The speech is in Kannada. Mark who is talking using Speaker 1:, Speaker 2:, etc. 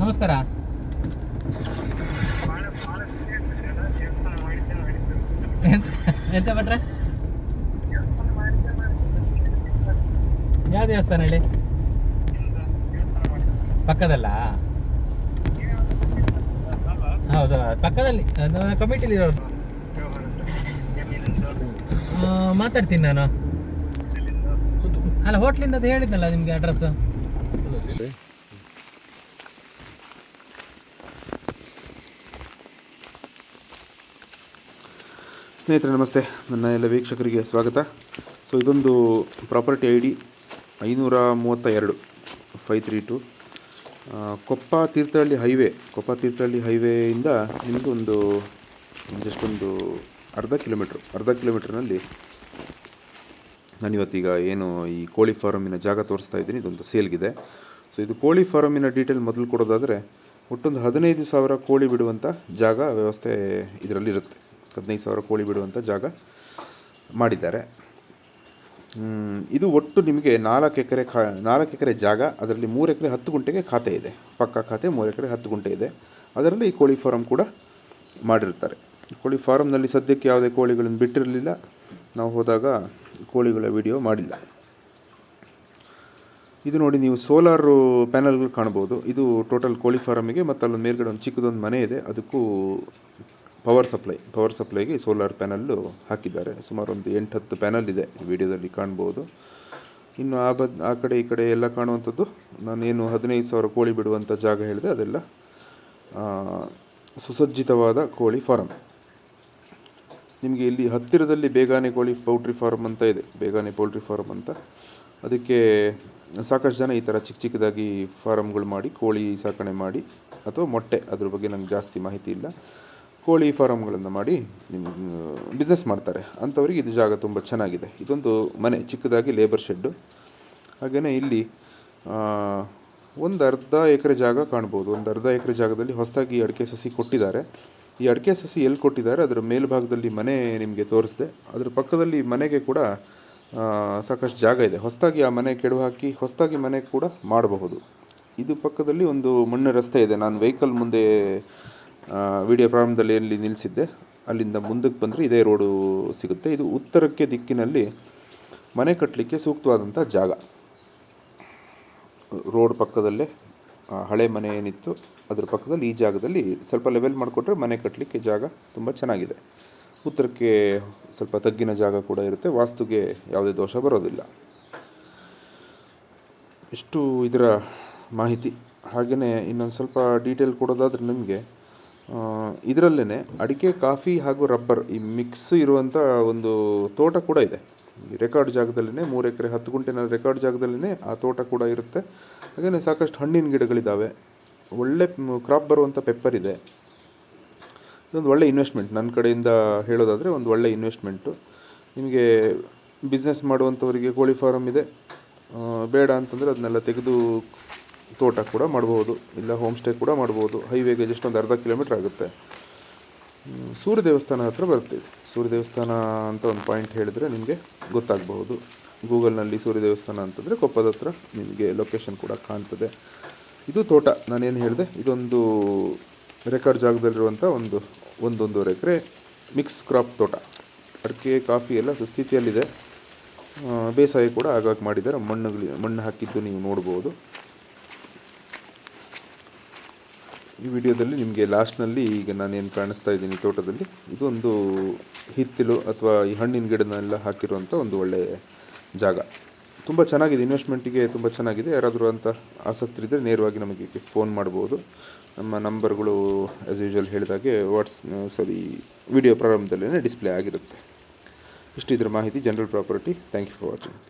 Speaker 1: ನಮಸ್ಕಾರ. ಎಂತ ಭಟ್ರೆ? ಯಾವ ದೇವಸ್ಥಾನ ಹೇಳಿ? ಪಕ್ಕದಲ್ಲ? ಹೌದು, ಪಕ್ಕದಲ್ಲಿ ಕಮಿಟಿಲಿ ಇರೋರು. ಮಾತಾಡ್ತೀನಿ ನಾನು. ಅಲ್ಲ ಹೋಟ್ಲಿಂದ ಅದು ಹೇಳಿದ್ನಲ್ಲ ನಿಮಗೆ ಅಡ್ರೆಸ್
Speaker 2: ಸ್ನೇಹಿತರೆ, ನಮಸ್ತೆ. ನನ್ನ ಎಲ್ಲ ವೀಕ್ಷಕರಿಗೆ ಸ್ವಾಗತ. ಸೊ ಇದೊಂದು ಪ್ರಾಪರ್ಟಿ ಐ ಡಿ ಐನೂರ ಮೂವತ್ತ ಎರಡು five three two Koppa Thirthahalli highway, Koppa Thirthahalli ಹೈವೇಯಿಂದ ನಿಮ್ಮದು ಒಂದು ಜಸ್ಟ್ ಒಂದು ಅರ್ಧ ಕಿಲೋಮೀಟ್ರ್, ಅರ್ಧ ಕಿಲೋಮೀಟ್ರ್ನಲ್ಲಿ ನಾನಿವತ್ತೀಗ ಏನು ಈ ಕೋಳಿ ಫಾರಮಿನ ಜಾಗ ತೋರಿಸ್ತಾ ಇದ್ದೀನಿ. ಇದೊಂದು ಸೇಲ್ಗಿದೆ ಸೊ ಇದು ಕೋಳಿ ಫಾರಮಿನ ಡೀಟೇಲ್ ಮೊದಲು ಕೊಡೋದಾದರೆ, ಒಟ್ಟೊಂದು ಹದಿನೈದು ಸಾವಿರ ಕೋಳಿ ಬಿಡುವಂಥ ಜಾಗ ವ್ಯವಸ್ಥೆ ಇದರಲ್ಲಿರುತ್ತೆ. ಹದಿನೈದು ಸಾವಿರ ಕೋಳಿ ಬಿಡುವಂಥ ಜಾಗ ಮಾಡಿದ್ದಾರೆ. ಇದು ಒಟ್ಟು ನಿಮಗೆ ನಾಲ್ಕು ಎಕರೆ ಖಾ ನಾಲ್ಕು ಎಕರೆ ಜಾಗ, ಅದರಲ್ಲಿ ಮೂರು ಎಕರೆ ಹತ್ತು ಗುಂಟೆಗೆ ಖಾತೆ ಇದೆ. ಪಕ್ಕ ಖಾತೆ ಮೂರು ಎಕರೆ ಹತ್ತು ಗುಂಟೆ ಇದೆ. ಅದರಲ್ಲಿ ಈ ಕೋಳಿ ಫಾರಮ್ ಕೂಡ ಮಾಡಿರ್ತಾರೆ. ಕೋಳಿ ಫಾರಮ್ನಲ್ಲಿ ಸದ್ಯಕ್ಕೆ ಯಾವುದೇ ಕೋಳಿಗಳನ್ನು ಬಿಟ್ಟಿರಲಿಲ್ಲ. ನಾವು ಹೋದಾಗ ಕೋಳಿಗಳ ವಿಡಿಯೋ ಮಾಡಿಲ್ಲ. ಇದು ನೋಡಿ ನೀವು ಸೋಲಾರು ಪ್ಯಾನಲ್ಗಳು ಕಾಣ್ಬೋದು ಇದು ಟೋಟಲ್ ಕೋಳಿ ಫಾರಮಿಗೆ ಮತ್ತು ಅಲ್ಲೊಂದು ಮೇಲ್ಗಡೆ ಒಂದು ಚಿಕ್ಕದೊಂದು ಮನೆ ಇದೆ. ಅದಕ್ಕೂ ಪವರ್ ಸಪ್ಲೈ ಪವರ್ ಸಪ್ಲೈಗೆ ಸೋಲಾರ್ ಪ್ಯಾನಲ್ಲು ಹಾಕಿದ್ದಾರೆ. ಸುಮಾರು ಒಂದು ಎಂಟು ಹತ್ತು ಪ್ಯಾನಲ್ ಇದೆ ವಿಡಿಯೋದಲ್ಲಿ ಕಾಣ್ಬೋದು. ಇನ್ನು ಆ ಬದ್, ಆ ಕಡೆ ಈ ಕಡೆ ಎಲ್ಲ ಕಾಣುವಂಥದ್ದು, ನಾನೇನು ಹದಿನೈದು ಸಾವಿರ ಕೋಳಿ ಬಿಡುವಂಥ ಜಾಗ ಹೇಳಿದೆ, ಅದೆಲ್ಲ ಸುಸಜ್ಜಿತವಾದ ಕೋಳಿ ಫಾರಮ್ ನಿಮಗೆ ಇಲ್ಲಿ ಹತ್ತಿರದಲ್ಲಿ ಬೇಗಾನೆ ಕೋಳಿ ಪೌಲ್ಟ್ರಿ ಫಾರ್ಮ್ ಅಂತ ಇದೆ, ಬೇಗಾನೆ ಪೌಲ್ಟ್ರಿ ಫಾರ್ಮ್ ಅಂತ. ಅದಕ್ಕೆ ಸಾಕಷ್ಟು ಜನ ಈ ಥರ ಚಿಕ್ಕ ಚಿಕ್ಕದಾಗಿ ಫಾರಮ್ಗಳು ಮಾಡಿ, ಕೋಳಿ ಸಾಕಣೆ ಮಾಡಿ, ಅಥವಾ ಮೊಟ್ಟೆ ಅದ್ರ ಬಗ್ಗೆ ನಂಗೆ ಜಾಸ್ತಿ ಮಾಹಿತಿ ಇಲ್ಲ. ಕೋಳಿ ಫಾರಮ್ಗಳನ್ನು ಮಾಡಿ ನಿಮ್ಮ ಬಿಸ್ನೆಸ್ ಮಾಡ್ತಾರೆ. ಅಂಥವ್ರಿಗೆ ಇದು ಜಾಗ ತುಂಬ ಚೆನ್ನಾಗಿದೆ. ಇದೊಂದು ಮನೆ, ಚಿಕ್ಕದಾಗಿ ಲೇಬರ್ ಶೆಡ್ಡು ಹಾಗೆಯೇ ಇಲ್ಲಿ ಒಂದು ಅರ್ಧ ಎಕರೆ ಜಾಗ ಕಾಣ್ಬೋದು. ಒಂದು ಅರ್ಧ ಎಕರೆ ಜಾಗದಲ್ಲಿ ಹೊಸದಾಗಿ ಅಡಿಕೆ ಸಸಿ ಕೊಟ್ಟಿದ್ದಾರೆ. ಈ ಅಡಿಕೆ ಸಸಿ ಎಲ್ಲಿ ಕೊಟ್ಟಿದ್ದಾರೆ? ಅದರ ಮೇಲ್ಭಾಗದಲ್ಲಿ ಮನೆ ನಿಮಗೆ ತೋರಿಸಿದೆ. ಅದರ ಪಕ್ಕದಲ್ಲಿ ಮನೆಗೆ ಕೂಡ ಸಾಕಷ್ಟು ಜಾಗ ಇದೆ. ಹೊಸದಾಗಿ ಆ ಮನೆ ಕೆಡವು ಹಾಕಿ ಹೊಸದಾಗಿ ಮನೆ ಕೂಡ ಮಾಡಬಹುದು. ಇದು ಪಕ್ಕದಲ್ಲಿ ಒಂದು ಮಣ್ಣು ರಸ್ತೆ ಇದೆ. ನಾನು ವೆಹಿಕಲ್ ಮುಂದೆ ವಿಡಿಯೋ ಪ್ರಾರಂಭದಲ್ಲಿ ಎಲ್ಲಿ ನಿಲ್ಲಿಸಿದ್ದೆ ಅಲ್ಲಿಂದ ಮುಂದಕ್ಕೆ ಬಂದರೆ ಇದೇ ರೋಡು ಸಿಗುತ್ತೆ. ಇದು ಉತ್ತರಕ್ಕೆ ದಿಕ್ಕಿನಲ್ಲಿ ಮನೆ ಕಟ್ಟಲಿಕ್ಕೆ ಸೂಕ್ತವಾದಂಥ ಜಾಗ. ರೋಡ್ ಪಕ್ಕದಲ್ಲೇ ಹಳೆ ಮನೆ ಏನಿತ್ತು, ಅದರ ಪಕ್ಕದಲ್ಲಿ ಈ ಜಾಗದಲ್ಲಿ ಸ್ವಲ್ಪ ಲೆವೆಲ್ ಮಾಡಿಕೊಟ್ರೆ ಮನೆ ಕಟ್ಟಲಿಕ್ಕೆ ಜಾಗ ತುಂಬ ಚೆನ್ನಾಗಿದೆ. ಉತ್ತರಕ್ಕೆ ಸ್ವಲ್ಪ ತಗ್ಗಿನ ಜಾಗ ಕೂಡ ಇರುತ್ತೆ. ವಾಸ್ತುಗೆ ಯಾವುದೇ ದೋಷ ಬರೋದಿಲ್ಲ. ಇಷ್ಟು ಇದರ ಮಾಹಿತಿ. ಹಾಗೆಯೇ ಇನ್ನೊಂದು ಸ್ವಲ್ಪ ಡೀಟೇಲ್ ಕೊಡೋದಾದ್ರೆ ನಿಮಗೆ ಇದರಲ್ಲೇ ಅಡಿಕೆ, ಕಾಫಿ ಹಾಗೂ ರಬ್ಬರ್ ಈ ಮಿಕ್ಸ್ ಇರುವಂಥ ಒಂದು ತೋಟ ಕೂಡ ಇದೆ. ರೆಕಾರ್ಡ್ ಜಾಗದಲ್ಲೇ ಮೂರು ಎಕರೆ, ಹತ್ತು ಗುಂಟೆನ ರೆಕಾರ್ಡ್ ಜಾಗದಲ್ಲೇ ಆ ತೋಟ ಕೂಡ ಇರುತ್ತೆ. ಹಾಗೆಯೇ ಸಾಕಷ್ಟು ಹಣ್ಣಿನ ಗಿಡಗಳಿದ್ದಾವೆ ಒಳ್ಳೆ ಕ್ರಾಪ್ ಬರುವಂಥ ಪೆಪ್ಪರ್ ಇದೆ. ಇದೊಂದು ಒಳ್ಳೆ ಇನ್ವೆಸ್ಟ್ಮೆಂಟ್ ನನ್ನ ಕಡೆಯಿಂದ ಹೇಳೋದಾದರೆ ಒಂದು ಒಳ್ಳೆ ಇನ್ವೆಸ್ಟ್ಮೆಂಟು ನಿಮಗೆ ಬಿಸ್ನೆಸ್ ಮಾಡುವಂಥವರಿಗೆ ಕೋಳಿ ಫಾರಮ್ ಇದೆ. ಬೇಡ ಅಂತಂದರೆ ಅದನ್ನೆಲ್ಲ ತೆಗೆದು ತೋಟ ಕೂಡ ಮಾಡ್ಬೋದು, ಇಲ್ಲ ಹೋಮ್ ಸ್ಟೇ ಕೂಡ ಮಾಡ್ಬೋದು. ಹೈವೇಗೆ ಜಸ್ಟ್ ಒಂದು ಅರ್ಧ ಕಿಲೋಮೀಟ್ರ್ ಆಗುತ್ತೆ. ಸೂರ್ಯ ದೇವಸ್ಥಾನ ಹತ್ರ ಬರುತ್ತೆ ಸೂರ್ಯ ದೇವಸ್ಥಾನ ಅಂತ ಒಂದು ಪಾಯಿಂಟ್ ಹೇಳಿದರೆ ನಿಮಗೆ ಗೊತ್ತಾಗಬಹುದು. ಗೂಗಲ್ನಲ್ಲಿ ಸೂರ್ಯ ದೇವಸ್ಥಾನ ಅಂತಂದರೆ ಕೊಪ್ಪದ ಹತ್ರ ನಿಮಗೆ ಲೊಕೇಶನ್ ಕೂಡ ಕಾಣ್ತದೆ. ಇದು ತೋಟ. ನಾನೇನು ಹೇಳಿದೆ, ಇದೊಂದು ರೆಕಾರ್ಡ್ ಜಾಗದಲ್ಲಿರುವಂಥ ಒಂದು, ಒಂದೊಂದೂವರೆ ಎಕರೆ ಮಿಕ್ಸ್ ಕ್ರಾಪ್ ತೋಟ. ಅಡಿಕೆ, ಕಾಫಿ ಎಲ್ಲ ಸುಸ್ಥಿತಿಯಲ್ಲಿದೆ. ಬೇಸಾಯ ಕೂಡ ಆಗಾಗ ಮಾಡಿದ್ದಾರೆ. ಮಣ್ಣುಗಳಿ, ಮಣ್ಣು ಹಾಕಿದ್ದು ನೀವು ನೋಡ್ಬೋದು. ಈ ವಿಡಿಯೋದಲ್ಲಿ ನಿಮಗೆ ಲಾಸ್ಟ್ನಲ್ಲಿ ಈಗ ನಾನೇನು ಕಾಣಿಸ್ತಾ ಇದ್ದೀನಿ ತೋಟದಲ್ಲಿ, ಇದೊಂದು ಹಿತ್ತಿಲು ಅಥವಾ ಈ ಹಣ್ಣಿನ ಗಿಡನೆಲ್ಲ ಹಾಕಿರುವಂಥ ಒಂದು ಒಳ್ಳೆಯ ಜಾಗ. ತುಂಬ ಚೆನ್ನಾಗಿದೆ ಇನ್ವೆಸ್ಟ್ಮೆಂಟಿಗೆ ತುಂಬ ಚೆನ್ನಾಗಿದೆ. ಯಾರಾದರೂ ಅಂತ ಆಸಕ್ತಿ ಇದ್ದರೆ ನೇರವಾಗಿ ನಮಗೆ ಫೋನ್ ಮಾಡ್ಬೋದು. ನಮ್ಮ ನಂಬರ್ಗಳು ಆ್ಯಸ್ ಯೂಶುವಲ್ ಹೇಳಿದಾಗೆ ವಾಟ್ಸ್ ಸಾರಿ ವಿಡಿಯೋ ಪ್ರಾರಂಭದಲ್ಲೇ ಡಿಸ್ಪ್ಲೇ ಆಗಿರುತ್ತೆ. ಇಷ್ಟು ಇದ್ರ ಮಾಹಿತಿ general property thank you for watching